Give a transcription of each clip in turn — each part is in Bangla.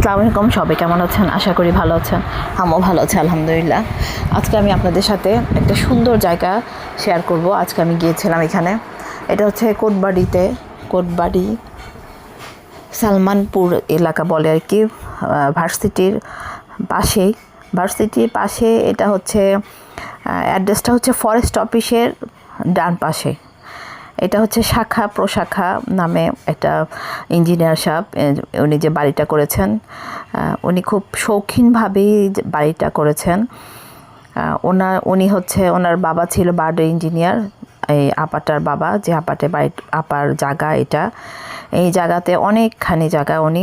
আসসালামু আলাইকুম, সবাই কেমন আছেন? আশা করি ভালো আছেন। আমিও ভালো আছি, আলহামদুলিল্লাহ। আজকে আমি আপনাদের সাথে একটা সুন্দর জায়গা শেয়ার করব। আজকে আমি গিয়েছিলাম এখানে। এটা হচ্ছে কোটবাড়িতে, কোটবাড়ি সালমানপুর এলাকা বলে আর কি ভার্সিটির পাশেই। ভার্সিটির পাশে এটা হচ্ছে অ্যাড্রেসটা হচ্ছে ফরেস্ট অফিসের ডান পাশে। এটা হচ্ছে শাখা প্রশাখা নামে একটা ইঞ্জিনিয়ার সাহেব উনি যে বাড়িটা করেছেন উনি খুব শৌখিনভাবেই বাড়িটা করেছেন। ওনার উনি হচ্ছে, ওনার বাবা ছিল বার্ড ইঞ্জিনিয়ার, এই আপাটার বাবা, যে আপাটে বাড়ি আপার জায়গা এটা। এই জায়গাতে অনেকখানি জায়গা উনি,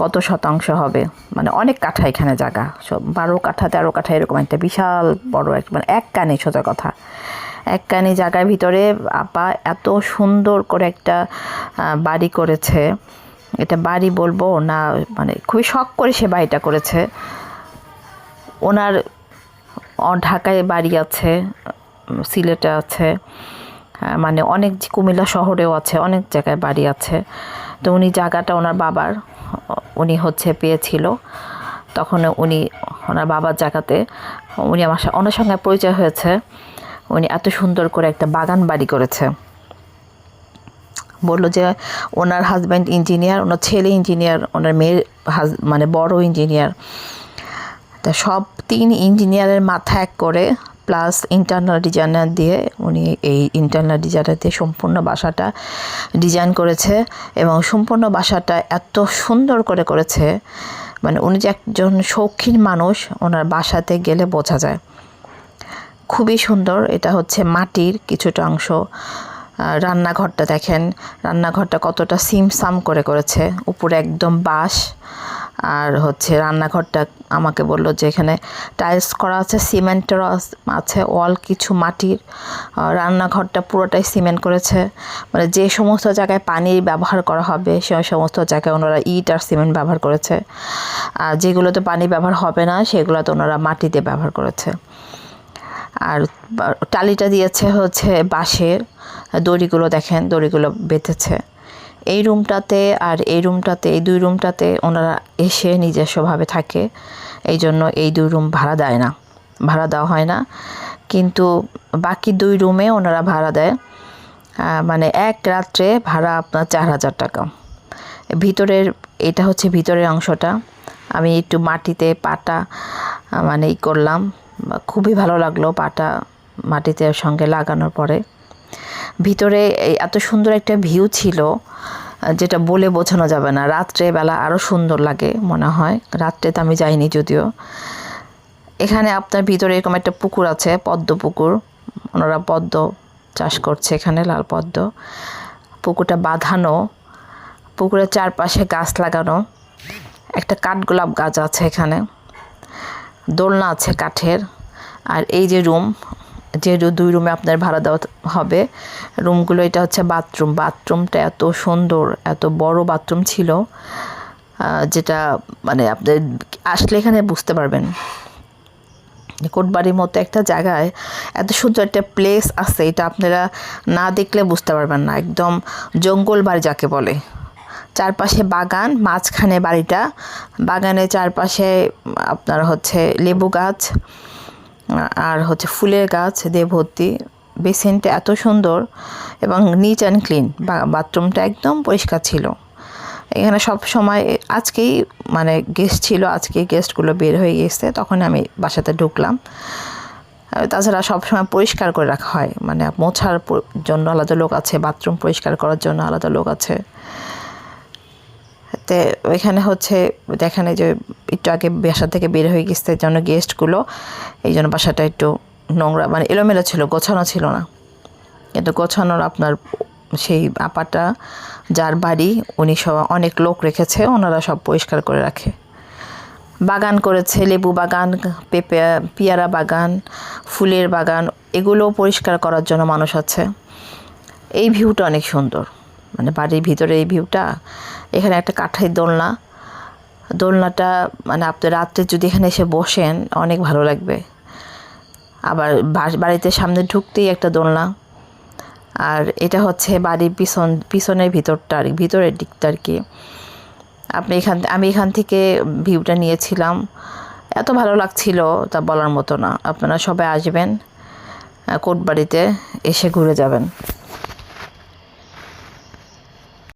কত শতাংশ হবে মানে অনেক কাঠা এখানে জায়গা, সব বারো কাঠা, তেরো কাঠা, এরকম একটা বিশাল বড় এক মানে এক কানে সোজা কথা। এক কানি জায়গার ভিতরে আপা এত সুন্দর করে একটা বাড়ি করেছে। এটা বাড়ি বলব না মানে খুবই শখ করে সে বাড়িটা করেছে। ওনার ঢাকায় বাড়ি আছে, সিলেটে আছে মানে অনেক কুমিল্লা শহরেও আছে, অনেক জায়গায় বাড়ি আছে। তো উনি জায়গাটা ওনার বাবার, উনি হচ্ছে পেয়েছিল। তখন উনি ওনার বাবার জায়গাতে উনি আমার ওনার সঙ্গে পরিচয় হয়েছে। উনি এত সুন্দর করে একটা বাগান বাড়ি করেছে। বলল যে ওনার হাজব্যান্ড ইঞ্জিনিয়ার ওনার ছেলে ইঞ্জিনিয়ার ওনার মেয়ের হাজ মানে বড় ইঞ্জিনিয়ার তা সব তিন ইঞ্জিনিয়ারের মাথা এক করে প্লাস ইন্টারনাল ডিজাইনার দিয়ে উনি এই ইন্টারনাল ডিজাইনার দিয়ে সম্পূর্ণ বাসাটা ডিজাইন করেছে এবং সম্পূর্ণ বাসাটা এত সুন্দর করে করেছে। মানে উনি যে একজন শৌখিন মানুষ, ওনার বাসাতে গেলে বোঝা যায়। খুবই সুন্দর। এটা হচ্ছে মাটির কিছুটা অংশ। রান্নাঘরটা দেখেন। রান্নাঘরটা কতটা সিমসাম করে করেছে। উপরে একদম বাঁশ। আর হচ্ছে রান্নাঘরটা আমাকে বলল যে এখানে টাইলস করা আছে সিমেন্টের আছে, ওয়াল কিছু মাটির। রান্নাঘরটা পুরোটাই সিমেন্ট করেছে। মানে যে সমস্ত জায়গায় পানির ব্যবহার করা হবে, সে সমস্ত জায়গায় ওনারা ইট আর সিমেন্ট ব্যবহার করেছে। আর যেগুলোতে পানি ব্যবহার হবে না, সেগুলোতে ওনারা মাটিতে ব্যবহার করেছে। আর টালিটা দিয়েছে হচ্ছে বাঁশের, দড়িগুলো দেখেন, দড়িগুলো বেঁধেছে। এই রুমটাতে আর এই রুমটাতে, এই দুই রুমটাতে ওনারা এসে নিজস্বভাবে থাকে, এই জন্য এই দুই রুম ভাড়া দেয় না, ভাড়া দেওয়া হয় না। কিন্তু বাকি দুই রুমে ওনারা ভাড়া দেয় মানে এক রাত্রে ভাড়া আপনার চার হাজার টাকা। ভিতরের, এটা হচ্ছে ভিতরের অংশটা, আমি একটু মাটিতে পাটা মানে ই করলাম খুবই ভালো লাগল পাটা মাটিতে সঙ্গে লাগানোর পরে। ভিতরে এত সুন্দর একটা ভিউ ছিল, যেটা বলে বোঝানো যাবে না। রাত্রে বেলা আরও সুন্দর লাগে মনে হয়। রাত্রে তো আমি যাইনি যদিও। এখানে আপনার ভিতরে এরকম একটা পুকুর আছে, পদ্ম পুকুর। ওনারা পদ্ম চাষ করছে এখানে, লাল পদ্ম। পুকুরটা বাঁধানো, পুকুরের চারপাশে গাছ লাগানো। একটা কাঠগোলাপ গাছ আছে এখানে। দোলনা আছে কাঠের। আর এই যে রুম যে দুই রুমে আপনার ভাড়া দেওয়া হবে, রুমগুলো এটা হচ্ছে বাথরুম। বাথরুমটা এত সুন্দর, এত বড় বাথরুম ছিল যেটা মানে আপনার আসলে এখানে বুঝতে পারবেন। কোটবাড়ির মতো একটা জায়গায় এত সুন্দর একটা প্লেস আছে, এটা আপনারা না দেখলে বুঝতে পারবেন না। একদম জঙ্গল বাড়ি যাকে বলে। চারপাশে বাগান, মাঝখানে বাড়িটা। বাগানের চারপাশে আপনার হচ্ছে লেবু গাছ, আর হচ্ছে ফুলের গাছ দিয়ে ভর্তি বেসিনটা এত সুন্দর এবং নিচ অ্যান্ড ক্লিন বাথরুমটা একদম পরিষ্কার ছিল। এখানে সব সময় আজকেই মানে গেস্ট ছিল আজকে গেস্টগুলো বের হয়ে গেছে, তখন আমি বাসাতে ঢুকলাম। তাছাড়া সবসময় পরিষ্কার করে রাখা হয় মানে মোছার জন্য আলাদা লোক আছে, বাথরুম পরিষ্কার করার জন্য আলাদা লোক আছে। তে ওইখানে হচ্ছে দেখেন যে একটু আগে বাসা থেকে বের হয়ে গেছে জন্য গেস্টগুলো এই জন্য বাসাটা একটু নোংরা মানে এলোমেলো ছিল, গোছানো ছিল না। কিন্তু গোছানোর আপনার সেই আপাটা, যার বাড়ি উনি সব অনেক লোক রেখেছে, ওনারা সব পরিষ্কার করে রাখে। বাগান করেছে, লেবু বাগান, পেঁপে, পেয়ারা বাগান, ফুলের বাগান এগুলো পরিষ্কার করার জন্য মানুষ আছে। এই ভিউটা অনেক সুন্দর। মানে বাড়ির ভিতরে এই ভিউটা এখানে একটা কাঠের দোলনা। দোলনাটা মানে আপনি রাত্রে যদি এখানে এসে বসেন, অনেক ভালো লাগবে। আবার বাড়িতে সামনে ঢুকতেই একটা দোলনা। আর এটা হচ্ছে বাড়ির পিছন, পিছনের ভিতরটা আর ভিতরের দিকটা আর কি। আপনি এখান, আমি এখান থেকে ভিউটা নিয়েছিলাম। এত ভালো লাগছিল তা বলার মতো না। আপনারা সবাই আসবেন কোটবাড়িতে এসে ঘুরে যাবেন।